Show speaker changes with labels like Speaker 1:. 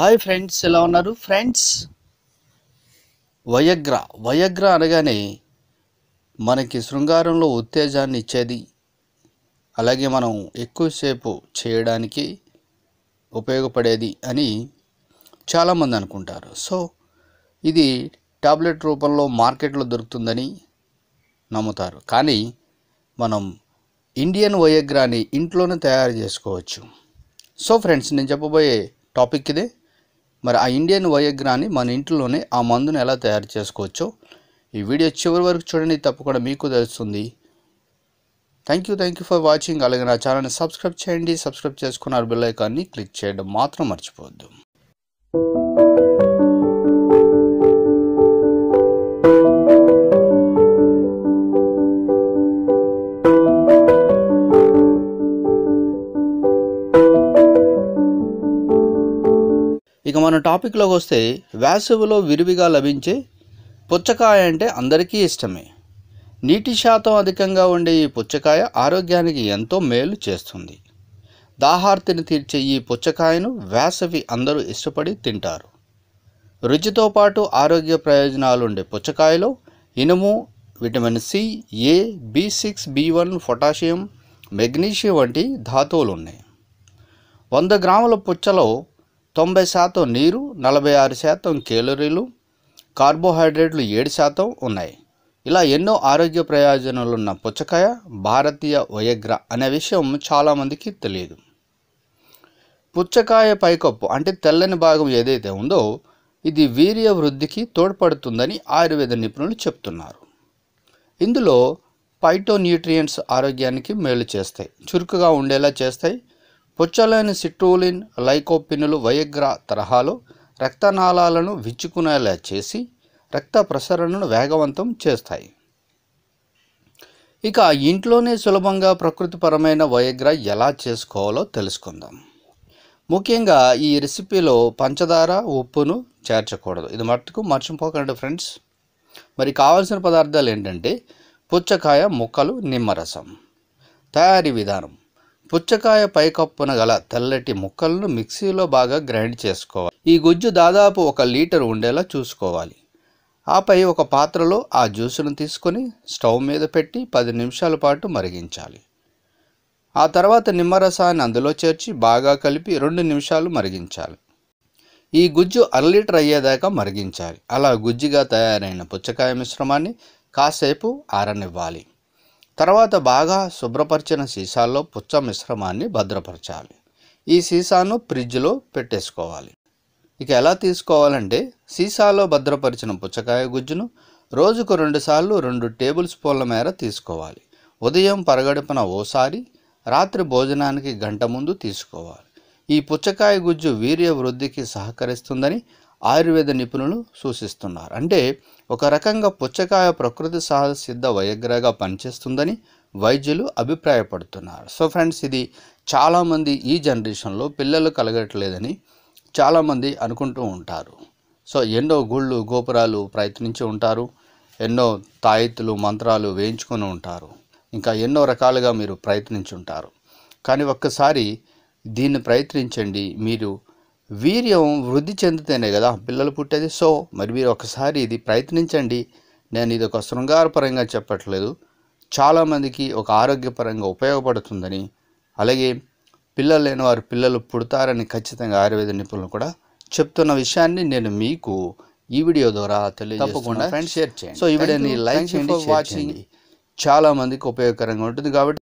Speaker 1: Hi friends ఎలా ఉన్నారు? Friends వయగ్ర వయగ్ర అనగానే మనకి శృంగారంలో ఉత్తేజాన్ని ఇచ్చేది. అలాగే మనం ఎక్కువసేపు చేయడానికి ఉపయోగపడేది అని చాలామంది అనుకుంటారు. సో ఇది టాబ్లెట్ రూపంలో మార్కెట్లో దొరుకుతుందని నమ్ముతారు. కానీ మనం ఇండియన్ వయగ్రాని ఇంట్లోనే తయారు చేసుకోవచ్చు. సో ఫ్రెండ్స్ నేను చెప్పబోయే టాపిక్ ఇదే. మరి ఆ ఇండియన్ వయగ్రాని మన ఇంట్లోనే ఆ మందును ఎలా తయారు చేసుకోవచ్చో ఈ వీడియో చివరి వరకు చూడండి తప్పకుండా మీకు తెలుస్తుంది. Thank you thank you for watching అలాగే నా ఛానల్ని సబ్స్క్రైబ్ చేయండి. సబ్స్క్రైబ్ చేసుకున్నారు బెల్ ఐకాన్ని క్లిక్ చేయడం మాత్రం మర్చిపోవద్దు. మన టాపిక్లోకి వస్తే వేసవిలో విరివిగా లభించే పుచ్చకాయ అంటే అందరికీ ఇష్టమే. నీటి శాతం అధికంగా ఉండే ఈ పుచ్చకాయ ఆరోగ్యానికి ఎంతో మేలు చేస్తుంది. దాహార్తిని తీర్చే ఈ పుచ్చకాయను వేసవి అందరూ ఇష్టపడి తింటారు. రుచితో పాటు ఆరోగ్య ప్రయోజనాలు ఉండే పుచ్చకాయలో ఇనుము vitamin C A B six B one potassium magnesium వంటి ధాతువులు ఉన్నాయి. వంద గ్రాముల పుచ్చలో తొంభై శాతం నీరు నలభై ఆరు శాతం కేలరీలు కార్బోహైడ్రేట్లు ఏడు శాతం ఉన్నాయి. ఇలా ఎన్నో ఆరోగ్య ప్రయోజనాలున్న పుచ్చకాయ భారతీయ వయగ్ర అనే విషయం చాలామందికి తెలియదు. పుచ్చకాయ పైకప్పు అంటే తెల్లని భాగం ఏదైతే ఉందో ఇది వీర్య వృద్ధికి తోడ్పడుతుందని ఆయుర్వేద నిపుణులు చెప్తున్నారు. ఇందులో పైటోన్యూట్రియంట్స్ ఆరోగ్యానికి మేలు చేస్తాయి. చురుకుగా ఉండేలా చేస్తాయి. పుచ్చలేని సిట్రోలిన్ లైకోపినులు వయగ్ర తరహాలో రక్తనాళాలను విచ్చుకునేలా చేసి రక్త ప్రసరణను వేగవంతం చేస్తాయి. ఇక ఇంట్లోనే సులభంగా ప్రకృతిపరమైన వయగ్ర ఎలా చేసుకోవాలో తెలుసుకుందాం. ముఖ్యంగా ఈ రెసిపీలో పంచదార ఉప్పును చేర్చకూడదు. ఇది మట్టుకు మర్చిపోకండి ఫ్రెండ్స్. మరి కావాల్సిన పదార్థాలు ఏంటంటే పుచ్చకాయ ముక్కలు నిమ్మరసం తయారీ విధానం. పుచ్చకాయ పైకప్పున గల తెల్లటి ముక్కలను మిక్సీలో బాగా గ్రైండ్ చేసుకోవాలి. ఈ గుజ్జు దాదాపు ఒక లీటర్ ఉండేలా చూసుకోవాలి. ఆపై ఒక పాత్రలో ఆ జ్యూసును తీసుకొని స్టవ్ మీద పెట్టి పది నిమిషాల పాటు మరిగించాలి. ఆ తర్వాత నిమ్మరసాన్ని అందులో చేర్చి బాగా కలిపి రెండు నిమిషాలు మరిగించాలి. ఈ గుజ్జు అర లీటర్ అయ్యేదాకా మరిగించాలి. అలా గుజ్జుగా తయారైన పుచ్చకాయ మిశ్రమాన్ని కాసేపు ఆరనివ్వాలి. తర్వాత బాగా శుభ్రపరిచిన సీసాల్లో పుచ్చ మిశ్రమాన్ని భద్రపరచాలి. ఈ సీసాను ఫ్రిడ్జ్లో పెట్టేసుకోవాలి. ఇక ఎలా తీసుకోవాలంటే సీసాలో భద్రపరిచిన పుచ్చకాయ గుజ్జును రోజుకు రెండుసార్లు రెండు టేబుల్ స్పూన్ల మేర తీసుకోవాలి. ఉదయం పరగడుపున ఓసారి రాత్రి భోజనానికి గంట ముందు తీసుకోవాలి. ఈ పుచ్చకాయ గుజ్జు వీర్య వృద్ధికి సహకరిస్తుందని ఆయుర్వేద నిపుణులు సూచిస్తున్నారు. అంటే ఒక రకంగా పుచ్చకాయ ప్రకృతి సహజ సిద్ధ వయగ్రగా పనిచేస్తుందని వైద్యులు అభిప్రాయపడుతున్నారు. సో ఫ్రెండ్స్ ఇది చాలామంది ఈ జనరేషన్లో పిల్లలు కలగట్లేదని చాలామంది అనుకుంటూ ఉంటారు. సో ఎన్నో గుళ్ళు గోపురాలు ప్రయత్నించి ఉంటారు. ఎన్నో తాయెత్తులు మంత్రాలు వేయించుకొని ఉంటారు. ఇంకా ఎన్నో రకాలుగా మీరు ప్రయత్నించి ఉంటారు కానీ ఒక్కసారి దీన్ని ప్రయత్నించండి. మీరు వీర్యం వృద్ధి చెందితేనే కదా పిల్లలు పుట్టేది. సో మరి మీరు ఒకసారి ఇది ప్రయత్నించండి. నేను ఇది ఒక శృంగారపరంగా చెప్పట్లేదు. చాలామందికి ఒక ఆరోగ్యపరంగా ఉపయోగపడుతుందని. అలాగే పిల్లలు లేని వారు పిల్లలు పుడతారని ఖచ్చితంగా ఆయుర్వేద నిపుణులు కూడా చెప్తున్న విషయాన్ని నేను మీకు ఈ వీడియో ద్వారా తెలియజేస్తున్నా. ఫ్రెండ్స్ షేర్ చేయండి. సో ఈ వీడియోని లైక్ చేయండి షేర్ చేయండి. చాలా మందికి ఉపయోగకరంగా ఉంటుంది కాబట్టి